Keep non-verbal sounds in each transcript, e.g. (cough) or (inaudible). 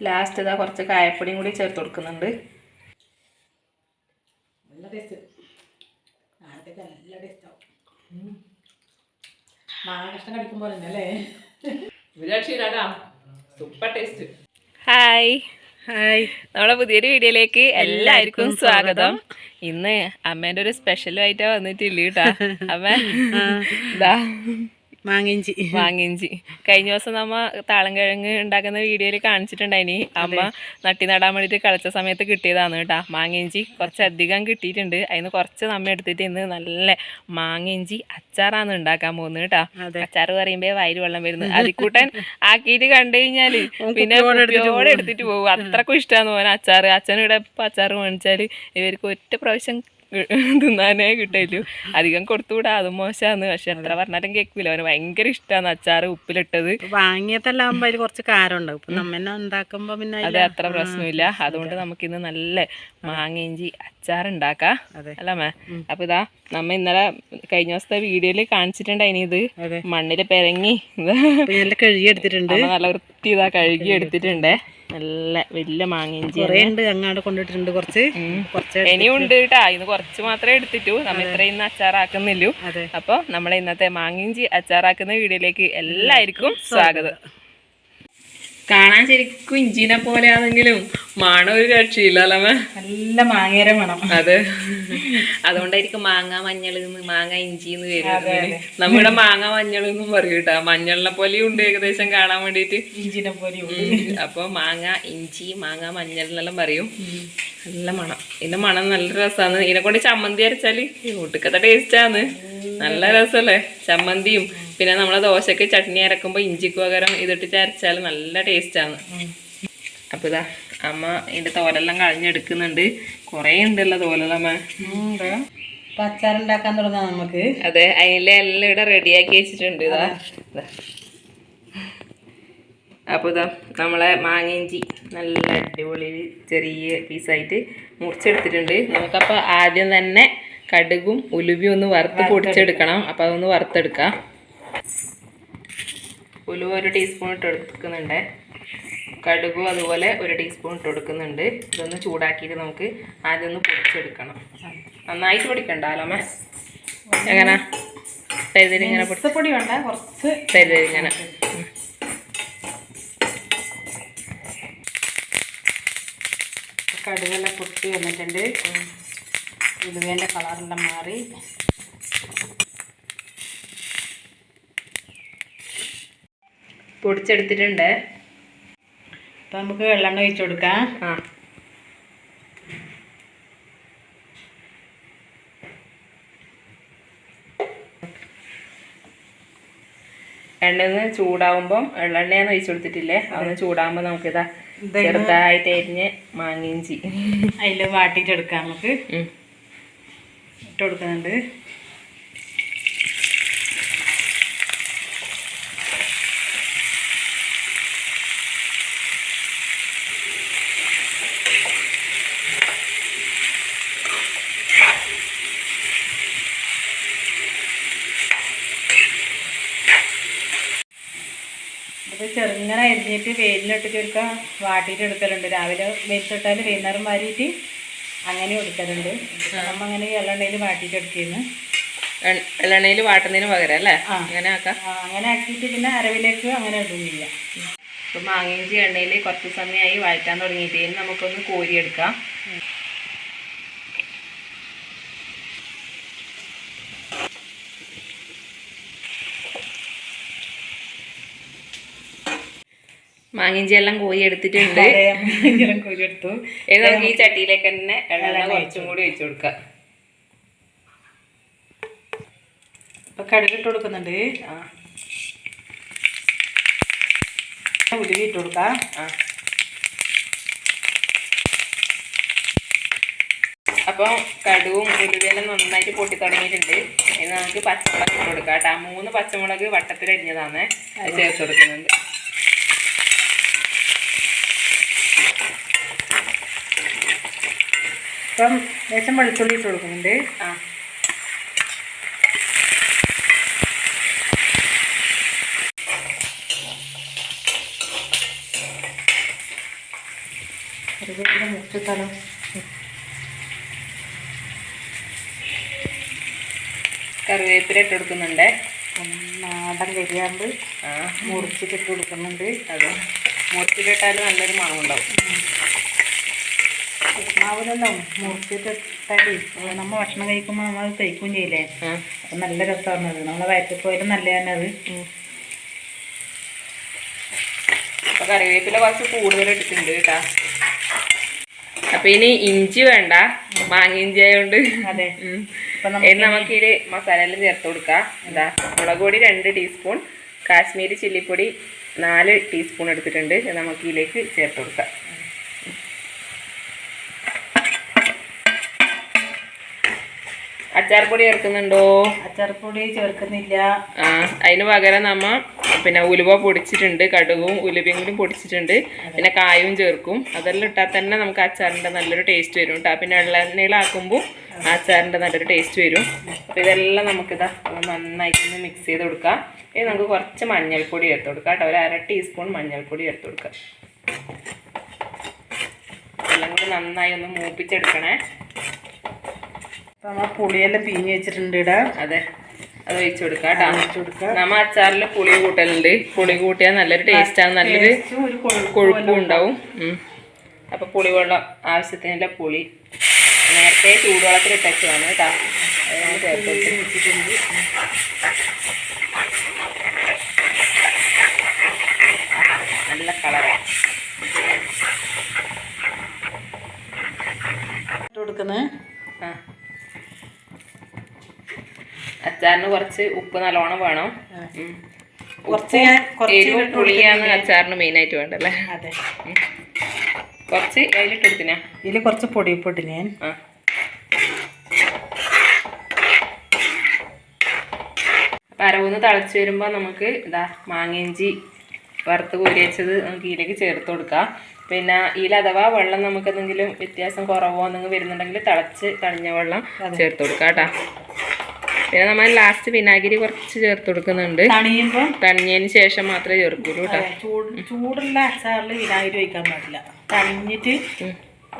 Last ഇതാ കുറച്ച് കായപ്പൊടിയും കൂടി ചേർത്ത് കൊടുക്കുന്നുണ്ട്. നല്ല ടേസ്റ്റ് നാളത്തേക്ക് നല്ല തന്നെ അല്ലേ? സൂപ്പർ ടേസ്റ്റ് ഹായ് ഹായ് നമ്മളെ പുതിയൊരു വീഡിയോയിലേക്ക് എല്ലാവർക്കും സ്വാഗതം. ഇന്ന് അമ്മേന്റെ ഒരു സ്പെഷ്യലുമായിട്ടാ വന്നിട്ടില്ല കേട്ടാ (laughs) അമ്മ ഇതാ മാങ്ങിഞ്ചി മാങ്ങിഞ്ചി കഴിഞ്ഞ ദിവസം നമ്മ താളം കിഴങ്ങ് ഉണ്ടാക്കുന്ന വീഡിയോയിൽ കാണിച്ചിട്ടുണ്ടായിനി. അമ്മ നട്ടി നടാൻ വേണ്ടിയിട്ട് കളിച്ച സമയത്ത് കിട്ടിയതാണ് കേട്ടാ. മാങ്ങിഞ്ചി കുറച്ചധികം കിട്ടിയിട്ടുണ്ട്. അതിന് കുറച്ച് നമ്മ എടുത്തിട്ട് ഇന്ന് നല്ല മാങ്ങിഞ്ചി അച്ചാറാണ് ഉണ്ടാക്കാൻ പോകുന്നത് കേട്ടാ. അച്ചാർ അച്ചാറ് പറയുമ്പോ വയറ് വെള്ളം വരുന്നത് അതിക്കൂട്ടൻ ആക്കിയിട്ട് കണ്ടു കഴിഞ്ഞാൽ പിന്നെ എടുത്തിട്ട് പോകും. അത്രക്കും ഇഷ്ടമാണ് പോകാൻ അച്ചാറ്. അച്ഛനും ഇവിടെ അച്ചാർ അച്ചാറ് മേടിച്ചാൽ ഇവർക്ക് ഒറ്റ പ്രാവശ്യം തിന്നാനേ കിട്ടില്ലു അധികം കൊടുത്തുകൂടാ അത് മോശമാണ് പക്ഷെ എത്ര പറഞ്ഞാലും കേൾക്കില്ല അവന് ഭയങ്കര ഇഷ്ടമാണ് അച്ചാറ് ഉപ്പിലിട്ടത്. വാങ്ങിയതെല്ലാം അതിൽ കുറച്ച് കാരം ഉണ്ടാവും ഇപ്പൊ നമ്മന്നെ ഉണ്ടാക്കുമ്പോ പിന്നെ അത് അത്ര പ്രശ്നമില്ല. അതുകൊണ്ട് നമുക്ക് ഇന്ന് നല്ല മാങ്ങയിഞ്ചി അച്ചാർ ഉണ്ടാക്കാം. അല്ല മേ? അപ്പൊ ഇതാ നമ്മ ഇന്നലെ കഴിഞ്ഞ ദിവസത്തെ വീഡിയോയിൽ കാണിച്ചിട്ടുണ്ടായിനി ഇത്. മണ്ണിൽ പെരങ്ങി. നല്ല കഴുകി എടുത്തിട്ടുണ്ട് നല്ല വൃത്തി ഇതാ കഴുകി എടുത്തിട്ടുണ്ടേ നല്ല വലിയ മാങ്ങിഞ്ചി ഉണ്ട് അങ്ങാട് കൊണ്ടിട്ടിട്ടുണ്ട് കുറച്ച്. കുറച്ച് ഇനിയും ഉണ്ട് കേട്ടാ. ഇന്ന് കുറച്ച് മാത്രമേ എടുത്തിട്ടു. നമ്മൾ ഇത്രയും ഇന്ന് അച്ചാറാക്കുന്നില്ലു. അപ്പൊ നമ്മളെ ഇന്നത്തെ മാങ്ങിഞ്ചി അച്ചാറാക്കുന്ന വീഡിയോയിലേക്ക് എല്ലാവർക്കും സ്വാഗതം. കാണാൻ ശരിക്കും ഇഞ്ചിനെ പോലെ ആണെങ്കിലും മണം ഒരു രക്ഷയില്ല നല്ല മാങ്ങേര വേണം. അത്. (laughs) അതുകൊണ്ടായിരിക്കും മാങ്ങ മഞ്ഞൾ മാങ്ങ ഇഞ്ചി എന്ന് വരുന്നത്. നമ്മുടെ മാങ്ങ മഞ്ഞൾ എന്നും പറയും കേട്ടാ. മഞ്ഞളിനെ പോലെയും ഉണ്ട് ഏകദേശം കാണാൻ വേണ്ടിയിട്ട്. ഇഞ്ചിനെ പോലെയും. അപ്പൊ മാങ്ങ ഇഞ്ചി മാങ്ങ മഞ്ഞൾ എന്നെല്ലാം പറയും നല്ല മണം. ഇതിന്റെ മണം നല്ല രസമാണ് ഇതിനെ കൊണ്ട് ചമ്മന്തി അരച്ചാൽ ഒട്ടുക്കത്തെ ടേസ്റ്റാണ് നല്ല രസല്ലേ? ചമ്മന്തിയും പിന്നെ നമ്മൾ ദോശയ്ക്ക് ചട്നി അരക്കുമ്പോൾ ഇഞ്ചിക്ക് പകരം ഇതിട്ട് അരച്ചാൽ നല്ല ടേസ്റ്റാണ്. അപ്പൊ ഇതാ അമ്മ ഇതിന്റെ തോലെല്ലാം കളഞ്ഞെടുക്കുന്നുണ്ട് കുറേ ഉണ്ടല്ലോ തോലെല്ലാം അച്ചാറുണ്ടാക്കാൻ തുടങ്ങാം നമുക്ക്. അതെ അതിലെ എല്ലാം ഇവിടെ റെഡിയാക്കി വെച്ചിട്ടുണ്ട് ഇതാ. അപ്പോൾ അപ്പൊ ഇതാ നമ്മളെ മാങ്ങയിഞ്ചി നല്ല അടിപൊളി ചെറിയ പീസായിട്ട് മുറിച്ചെടുത്തിട്ടുണ്ട്. നമുക്കപ്പോൾ ആദ്യം തന്നെ കടുകും ഉലുവിയും ഒന്ന് വറുത്ത് പൊടിച്ചെടുക്കണം. അപ്പോൾ അതൊന്ന് വറുത്തെടുക്കാം. ഉലുവ ഒരു ടീസ്പൂൺ ഇട്ട് എടുക്കുന്നുണ്ട്. കടുകും അതുപോലെ ഒരു ടീസ്പൂൺ ഇട്ട് കൊടുക്കുന്നുണ്ട് ഇതൊന്ന് ചൂടാക്കിയിട്ട് നമുക്ക് ആദ്യം ഒന്ന് പൊടിച്ചെടുക്കണം. നന്നായിട്ട് പൊടിക്കണ്ട അലമ. എങ്ങനെ? തരിതരിങ്ങനെ പൊടി പൊടി വേണ്ട കുറച്ച് തരിതരിങ്ങനെ. കടുകെല്ലാം പൊട്ടി വന്നിട്ടുണ്ട്. ഉലുവേന്റെ കളറെല്ലാം മാറി. പൊടിച്ചെടുത്തിട്ടുണ്ട്. അപ്പം നമുക്ക് വെള്ളെണ്ണ ഒഴിച്ചു കൊടുക്കാം. ആ. എണ്ണ ചൂടാവുമ്പം വെള്ളെണ്ണയാണ് ഒഴിച്ചു കൊടുത്തിട്ടില്ലേ? അതൊന്ന് ചൂടാകുമ്പോൾ നമുക്കിതാ ചെറുതായിട്ട് അരിഞ്ഞ് മാങ്ങിഞ്ചി അതിൽ വാട്ടിട്ടെടുക്കാം നമുക്ക്. ഇട്ടുകൊടുക്കുന്നുണ്ട് ഇട്ട് കൊടുക്കുന്നുണ്ട് ഇത് അരിഞ്ഞിട്ട് വെയിലിനിട്ട് ചുരുക്കം വാട്ടിയിട്ട് എടുക്കലുണ്ട്. രാവിലെ വെയിലിട്ടിട്ടാൽ വൈകുന്നേരം വാരിയിട്ട് അങ്ങനെ എടുക്കലുണ്ട്. നമ്മൾ അങ്ങനെ എള്ളെണ്ണയിൽ വാട്ടിയിട്ട് എടുക്കുന്നു. എള്ളെണ്ണയിൽ വാട്ടുന്നതിന് പകരം അല്ലേ. അങ്ങനെ ആക്കാം. അങ്ങനെ ആക്കിയിട്ട് പിന്നെ അരവിലേക്ക് അങ്ങനെ ഇടുന്നില്ല. ഇപ്പം മാങ്ങിഞ്ചി എണ്ണയിൽ കുറച്ച് സമയമായി വഴറ്റാൻ തുടങ്ങിയിട്ട്. നമുക്കൊന്ന് കോരിയെടുക്കാം. മാങ്ങിഞ്ചി എല്ലാം കോരി എടുത്തിട്ടുണ്ട് കോരി എടുത്തു ഇനി നമുക്ക് ഈ ചട്ടിയിലേക്ക് തന്നെ എണ്ണ കുറച്ചും കൂടി ഒഴിച്ചു കൊടുക്കാം. ഇപ്പൊ കടുകിട്ട് കൊടുക്കുന്നുണ്ട്. ആ. ഉലുവി ഇട്ട് കൊടുക്കാം. ആ. അപ്പോൾ കടുവും ഉലുവയെല്ലാം നന്നായിട്ട് പൊട്ടി തുടങ്ങിയിട്ടുണ്ട്. ഇനി നമുക്ക് പച്ചമുളക് ഇട്ട് കൊടുക്കാം കേട്ടോ. മൂന്ന് പച്ചമുളക് വട്ടത്തിൽ അരിഞ്ഞതാണ്. ചേർത്ത് കൊടുക്കുന്നുണ്ട്. ഇപ്പം ലേശം വെളുത്തുള്ളി ഇട്ട് കൊടുക്കുന്നുണ്ട്. ആ. കറിവേപ്പില മുറിച്ചിട്ടാലോ കറിവേപ്പില ഇട്ട് കൊടുക്കുന്നുണ്ട്. നാടൻ കരിയാമ്പ് മുറിച്ചിട്ടിട്ട് മുറിച്ചിട്ട് ഇട്ട് കൊടുക്കുന്നുണ്ട്. അതെ. മുറിച്ചിട്ടിട്ടാലും നല്ലൊരു മണം ഉപ്മാവിലെല്ലാം മുറിച്ചിട്ട് ഇട്ടാലേ നമ്മൾ ഭക്ഷണം കഴിക്കുമ്പോൾ നമ്മൾ കഴിക്കുകയും ചെയ്യില്ലേ? അപ്പം നല്ല രസമാണ് അത്. നമ്മളെ വയറ്റിൽ പോയാലും നല്ല തന്നെ അത് അപ്പൊ കറിവേപ്പില കുറച്ച് കൂടുതൽ എടുത്തിട്ടുണ്ട് കേട്ടാ. അപ്പൊ ഇനി ഇഞ്ചി വേണ്ട. മാങ്ങ ഇഞ്ചി ആയതുകൊണ്ട് അതെ. നമുക്ക് ഇതിൽ ചേർത്ത് കൊടുക്കാം. എന്താ മുളക് പൊടി രണ്ട് ടീസ്പൂൺ കാശ്മീരി ചില്ലിപ്പൊടി നാല് ടീസ്പൂൺ എടുത്തിട്ടുണ്ട്. ഇത് നമുക്ക് ഇതിലേക്ക് ചേർത്ത് കൊടുക്കാം. അച്ചാർപ്പൊടി ചേർക്കുന്നുണ്ടോ? അച്ചാർപ്പൊടി ചേർക്കുന്നില്ല. ആ അതിന് പകരം നമ്മ പിന്നെ ഉലുവ പൊടിച്ചിട്ടുണ്ട് കടുകും ഉലുവയും കൂടി പൊടിച്ചിട്ടുണ്ട്. പിന്നെ കായും ചേർക്കും. അതെല്ലാം ഇട്ടാൽ തന്നെ നമുക്ക് അച്ചാറിന്റെ നല്ലൊരു ടേസ്റ്റ് വരും കേട്ടോ പിന്നെ എള്ളെണ്ണയിലാക്കുമ്പോൾ അച്ചാറിന്റെ നല്ലൊരു ടേസ്റ്റ് വരും. അപ്പോൾ ഇതെല്ലാം നമുക്കിതാ ഒന്ന് നന്നായിട്ടൊന്ന് മിക്സ് ചെയ്ത് കൊടുക്കാം. ഇനി നമുക്ക് കുറച്ച് മഞ്ഞൾപ്പൊടി ചേർത്ത് കൊടുക്കാം കേട്ടോ ഒരു അര ടീസ്പൂൺ മഞ്ഞൾപ്പൊടി ചേർത്ത് കൊടുക്കാം. എല്ലാം കൂടി നന്നായി ഒന്ന് മൂപ്പിച്ചെടുക്കണേ. അപ്പം നമ്മൾ പുളിയെല്ലാം പിഞ്ഞ് വെച്ചിട്ടുണ്ട് ഇടാ അതെ. അത് ഒഴിച്ചു കൊടുക്കാം കേട്ടോ. ഒഴിച്ച് കൊടുക്കാം. നമ്മ അച്ചാറിൽ പുളി കൂട്ടലുണ്ട്. പുളി കൂട്ടിയാൽ നല്ലൊരു ടേസ്റ്റാണ് നല്ലൊരു കൊഴുപ്പും ഉണ്ടാവും. ഉം. അപ്പൊ പുളിവെള്ളം ആവശ്യത്തിനുള്ള പുളി. നേരത്തെ ചൂടുവെള്ളത്തിൽ ഇട്ടേക്കുവാണ് കേട്ടോ. അത് നമ്മൾ ചേർത്ത് നല്ല കളറാണ് ഇട്ട് കൊടുക്കുന്നത്. ആ. അച്ചാറിന് കുറച്ച് ഉപ്പ് നല്ലോണം വേണം. കുറച്ച് എരിവും പുളിയാണ് അച്ചാറിന് മെയിൻ ആയിട്ട് വേണ്ടല്ലേ? അതെ. കുറച്ച് അതിലിട്ട് ഇതിൽ ഇതിൽ കുറച്ച് പൊടി ഇപ്പിട്ട് ഞാൻ. അരവൊന്ന് തിളച്ച് വരുമ്പോൾ നമുക്ക് ഇതാ മാങ്ങയിഞ്ചി വറുത്ത് കൂരിയച്ചത് നമുക്ക് ഇതിലേക്ക് ചേർത്ത് കൊടുക്കാം. പിന്നെ ഇതിൽ അഥവാ വെള്ളം നമുക്ക് എന്തെങ്കിലും വ്യത്യാസം കുറവോ എന്തെങ്കിലും വരുന്നുണ്ടെങ്കിൽ തിളച്ച് തണിഞ്ഞ വെള്ളം ചേർത്ത് കൊടുക്കാം കേട്ടോ. പിന്നെ നമ്മൾ ലാസ്റ്റ് വിനാഗിരി കുറച്ച് ചേർത്ത് കൊടുക്കുന്നുണ്ട്. തണിയുമ്പോൾ തണിഞ്ഞതിന് ശേഷം മാത്രമേ ചേർക്കുള്ളൂ കേട്ടോ ചൂടുള്ള അച്ചാറിൽ വിനാഗിരി ഒഴിക്കാൻ പാടില്ല. തണിഞ്ഞിട്ട്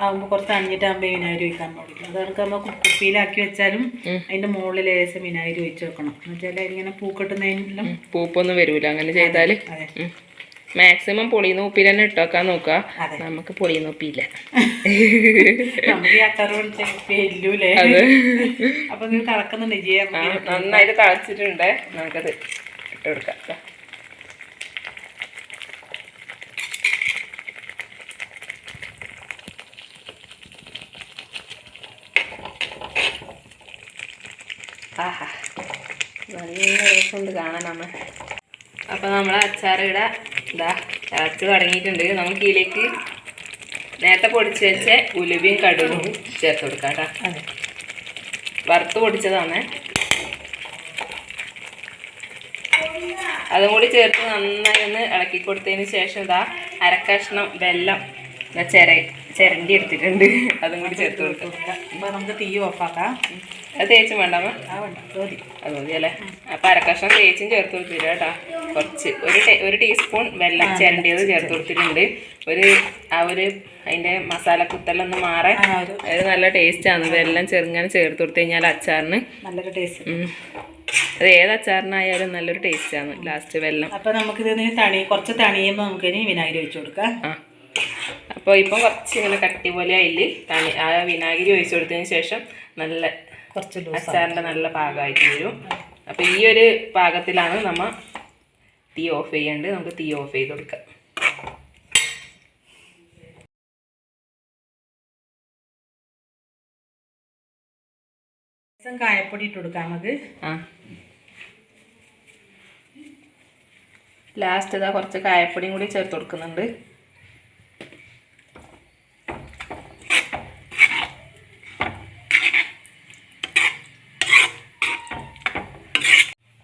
ആകുമ്പോൾ കുറച്ച് തണിഞ്ഞിട്ടാകുമ്പോൾ വിനാഗിരി ഒഴിക്കാൻ പാടില്ല. അത് കണക്ക് നമ്മൾ കുപ്പിയിലാക്കി വെച്ചാലും അതിന്റെ മുകളിൽ ലേശം വിനാഗിരി ഒഴിച്ച് വെക്കണം. എന്നുവെച്ചാൽ ഇങ്ങനെ പൂക്കെട്ടുന്നതിനും പൂപ്പൊന്നും വരൂല. അങ്ങനെ ചെയ്താൽ അതെ മാക്സിമം പൊളിയുന്ന ഉപ്പിൽ തന്നെ ഇട്ടോക്കാൻ നോക്കുക നമുക്ക് പൊളിയുന്ന ഉപ്പിയില്ല. നന്നായിട്ട് തളച്ചിട്ടുണ്ട്. നമുക്കത് ഇട്ട് കൊടുക്കാം. ആഹാ. നല്ല രസമുണ്ട് കാണാൻ അമ്മ അപ്പൊ നമ്മളെ അച്ചാറിട ഇതാ തിളച്ച് തുടങ്ങിയിട്ടുണ്ട്. നമുക്ക് ഇതിലേക്ക് നേരത്തെ പൊടിച്ച് വെച്ച ഉലുവയും കടുകും ചേർത്ത് കൊടുക്കാം കേട്ടോ. വറുത്ത് പൊടിച്ചതാണ്. അതും കൂടി ചേർത്ത് നന്നായി ഒന്ന് ഇളക്കി കൊടുത്തതിന് ശേഷം ഇതാ അരക്കഷ്ണം വെല്ലം ഇതാ ചിരണ്ടി എടുത്തിട്ടുണ്ട്. അതും കൂടി ചേർത്ത് കൊടുക്കും. നമുക്ക് തീ ഓഫാക്കാം. അത് തേച്ചും വേണ്ടാമ ആ വേണ്ട. മതി. അത് മതി അല്ലേ? അപ്പം അരക്കഷ്ണം തേച്ചും ചേർത്ത് കൊടുത്തില്ല കേട്ടോ. കുറച്ച്. ഒരു ഒരു ടീസ്പൂൺ വെള്ളം ചിരണ്ടിയത് ചേർത്ത് കൊടുത്തിട്ടുണ്ട്. ഒരു ആ ഒരു അതിന്റെ മസാല കുത്തലൊന്ന് മാറാൻ. അത് നല്ല ടേസ്റ്റാണ് ഇതെല്ലാം ചെറുങ്ങനെ ചേർത്ത് കൊടുത്തു കഴിഞ്ഞാൽ അച്ചാറിന് നല്ലൊരു ടേസ്റ്റ്. അത് ഏത് അച്ചാറിനായാലും നല്ലൊരു ടേസ്റ്റാണ് ലാസ്റ്റ് വെള്ളം. അപ്പൊ നമുക്കിത് തണി കുറച്ച് തണിയുമ്പോൾ നമുക്ക് ഇനി വിനാഗിരി ഒഴിച്ചു കൊടുക്കാം. ആ. അപ്പോൾ ഇപ്പം കുറച്ച് ഇങ്ങനെ കട്ടി പോലെ അതിൽ തണി ആ വിനാഗിരി ഒഴിച്ചു കൊടുത്തതിന് ശേഷം നല്ല കുറച്ച് അച്ചാറിന്റെ നല്ല പാകമായിട്ട് വരും. അപ്പോൾ ഈ ഒരു പാകത്തിലാണ് നമ്മൾ തീ ഓഫ് ചെയ്യേണ്ടത്. നമുക്ക് തീ ഓഫ് ചെയ്ത് കൊടുക്കാം. കായപ്പൊടി ഇട്ട് കൊടുക്കാം നമുക്ക്. ആ. ലാസ്റ്റ് ഇതാ കുറച്ച് കായപ്പൊടിയും കൂടി ചേർത്ത് കൊടുക്കുന്നുണ്ട്.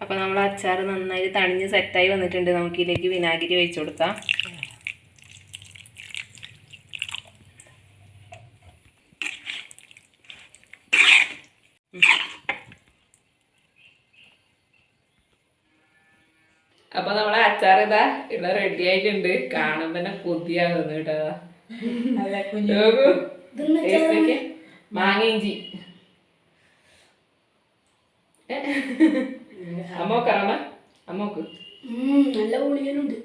അപ്പോൾ നമ്മൾ അച്ചാർ നന്നായി തണിഞ്ഞ് സെറ്റായി വന്നിട്ടുണ്ട്. നമുക്ക് ഇതിലേക്ക് വിനാഗിരി ഒഴിച്ചു കൊടുക്കാം. അപ്പൊ നമ്മളെ അച്ചാർ ഇതാ ഇവിടെ റെഡി ആയിട്ടുണ്ട്. കാണുമ്പോ തന്നെ കൊതിയാകുന്നു കേട്ടോ. അല്ല പുളിയനുണ്ട്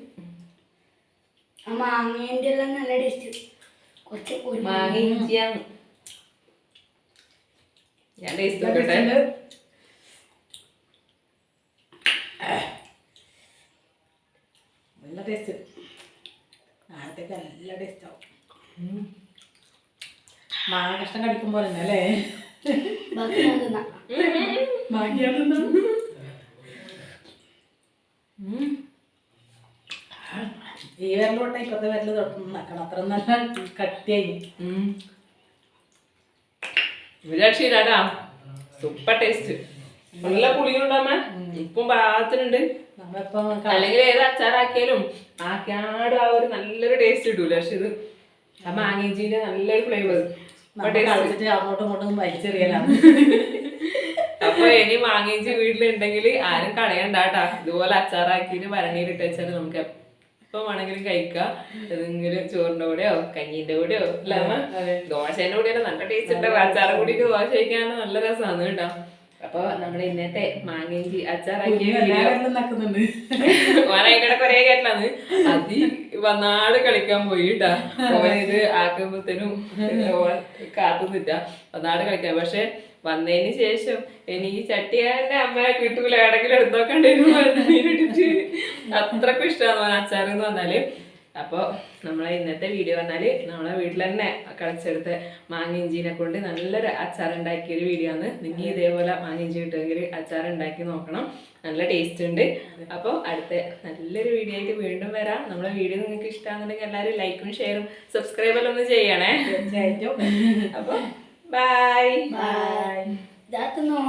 ആ മാങ്ങേന്റെ എല്ലാം നല്ല ടേസ്റ്റ് കുറച്ച് ഒരു മാങ്ങ ഇഞ്ചിയാണ്. ഞാൻ ടേസ്റ്റ് നോക്കട്ടെ. നല്ല ടേസ്റ്റ് നാളത്തേക്ക് നല്ല ടേസ്റ്റ് ആവും. മാങ്ങ കഷ്ടം തന്നെ അല്ലേ? ബാക്കി ഞാൻ തിന്നാം. മാങ്ങിയാണെന്നാ ഈ വിരലോട്ടെ ഇപ്പത്തെ വിരൽ തൊട്ട് നക്കണം അത്ര നല്ല കട്ടിയായി. വിരാക്ഷിയിലാടാ സൂപ്പർ ടേസ്റ്റ്. നല്ല പുളിയുണ്ടമ്മ. ഉപ്പും പാകത്തിനുണ്ട്. അല്ലെങ്കിൽ ഏത് അച്ചാറാക്കിയാലും ആക്കാട് ആ ഒരു നല്ലൊരു ടേസ്റ്റ് കിട്ടൂല? പക്ഷെ ഇത് ആ മാങ്ങേഞ്ചിന്റെ നല്ലൊരു ഫ്ലേവർ അങ്ങോട്ടും ഇങ്ങോട്ടും വലിച്ചെറിയലാണ്. (laughs) അപ്പൊ ഇനി മാങ്ങേഞ്ചി വീട്ടിലുണ്ടെങ്കിൽ ആരും കളയണ്ടാട്ടാ ഇതുപോലെ അച്ചാറാക്കിയിട്ട് ഭരണിയിലിട്ട് വെച്ചാൽ നമുക്ക് എപ്പോ വേണമെങ്കിലും കഴിക്കാം. ഏതെങ്കിലും ചോറിന്റെ കൂടെയോ കഞ്ഞിന്റെ കൂടെയോ അല്ല? ദോശേന്റെ കൂടെ നല്ല ടേസ്റ്റ് ഉണ്ട്? അച്ചാറ് കൂടിയിട്ട് ദോശ കഴിക്കാൻ നല്ല രസമാണ് കേട്ടോ. അപ്പൊ നമ്മുടെ ഇന്നത്തെ മാങ്ങേഞ്ചി നക്കുന്നുണ്ട് ഓനതിന്റെ കൊറേ കേട്ടലാണ് അതി വന്നാട് കളിക്കാൻ പോയിട്ടാ ഓൻ ഇത് ആക്കുമ്പത്തേനും കാത്തുന്നില്ല വന്നാട് കളിക്കാൻ. പക്ഷെ വന്നതിന് ശേഷം ഇനി ഈ ചട്ടിയാന്റെ അമ്മയെ കിട്ടൂല എവിടെങ്കിലും എടുത്തോക്കണ്ടേന്ന് അത്രക്കും ഇഷ്ടമാണ് അച്ചാർ എന്ന് പറഞ്ഞാൽ. അപ്പോൾ നമ്മളെ ഇന്നത്തെ വീഡിയോ പറഞ്ഞാൽ നമ്മളെ വീട്ടിൽ തന്നെ കളിച്ചെടുത്ത മാങ്ങിഞ്ചീനെ കൊണ്ട് നല്ലൊരു അച്ചാർ ഉണ്ടാക്കിയ ഒരു വീഡിയോ ആണ്. നിങ്ങൾ ഇതേപോലെ മാങ്ങിഞ്ചി കിട്ടുമെങ്കിൽ അച്ചാർ ഉണ്ടാക്കി നോക്കണം. നല്ല ടേസ്റ്റ് ഉണ്ട്. അപ്പോൾ അടുത്ത നല്ലൊരു വീഡിയോ ആയിട്ട് വീണ്ടും വരാം. നമ്മളെ വീഡിയോ നിങ്ങൾക്ക് ഇഷ്ടമാണെന്നുണ്ടെങ്കിൽ എല്ലാവരും ലൈക്കും ഷെയറും സബ്സ്ക്രൈബെല്ലാം ഒന്ന് ചെയ്യണേ. തീർച്ചയായിട്ടും അപ്പോൾ ബൈ ഇതാ തിന്നോ